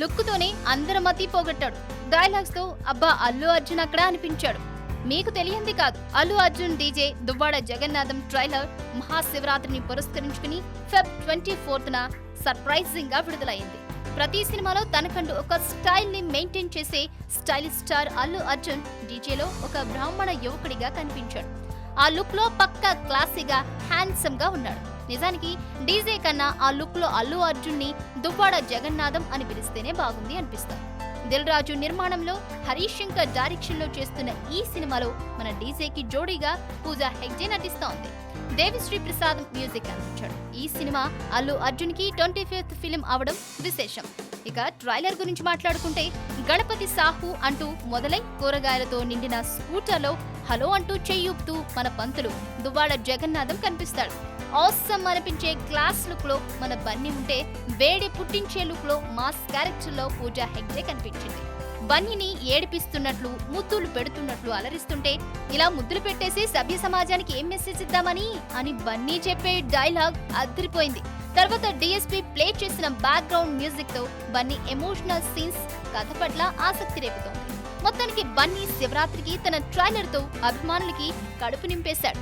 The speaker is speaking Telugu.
లుక్ తోనే అందరి మతి పోగొట్టాడు. డైలాగ్స్తో అబ్బా అల్లు అర్జున్ అక్కడ అనిపించాడు. మీకు తెలియంది కాదు అల్లు అర్జున్ డీజే దువ్వాడ జగన్నాథం ట్రైలర్ మహాశివరాత్రిని పురస్కరించుకుని ఫెబ్ ట్వంటీ ఫోర్త్ సర్ప్రైజింగ్గా విడుదలైంది. ప్రతి సినిమాలో తనకంటూ ఒక స్టైల్ని మెయింటైన్ చేసే స్టైలిష్ స్టార్ అల్లు అర్జున్ డీజేలో ఒక బ్రాహ్మణ యువకుడిగా కనిపించాడు. ఆ లుక్లో పక్కా క్లాసీగా హ్యాండ్సమ్గా ఉన్నాడు. నిజానికి డీజే కన్నా ఆ లుక్లో అల్లు అర్జున్ని దువ్వాడ జగన్నాథం అని పిలిస్తేనే బాగుంది అనిపిస్తుంది. దిల్ రాజు నిర్మాణంలో హరీష్ శంకర్ డైరెక్షన్లో చేస్తున్న ఈ సినిమాలో మన డీజేకి జోడీగా పూజా హెగ్డే నటిస్తోంది. దేవిశ్రీ ప్రసాద్ మ్యూజిక్ అందించాడు. ఈ సినిమా అల్లు అర్జున్కి ట్వంటీ ఫిఫ్త్ ఫిలిం అవడం విశేషం. ఇక ట్రైలర్ గురించి మాట్లాడుకుంటే గణపతి సాహు అంటూ మొదలై కూరగాయలతో నిండిన స్కూటర్లో హలో అంటూ చెయ్యూపుతూ మన పంతులు దువ్వాడ జగన్నాథం కనిపిస్తాడు. ఆసమ్ అనిపించే క్లాస్ లుక్లో మన బన్నీ ఉంటే వేడి పుట్టించే లుక్లో మాస్ క్యారెక్టర్లో పూజా హెగ్డే కనిపించింది బన్నీని ఏడిపిస్తున్నట్లు ముద్దులు పెడుతున్నట్లు అలరిస్తుంటే ఇలా ముద్దులు పెట్టేసి సభ్య సమాజానికి ఏం మెసేజ్ ఇద్దామని అని బన్నీ చెప్పే డైలాగ్ అదిరిపోయింది. తర్వాత డిఎస్పీ ప్లే చేసిన బ్యాక్గ్రౌండ్ మ్యూజిక్తో బన్నీ ఎమోషనల్ సీన్స్ కథ పట్ల ఆసక్తి రేపుతోంది. మొత్తానికి బన్నీ శివరాత్రికి తన ట్రైలర్తో అభిమానులకి కడుపు నింపేశాడు.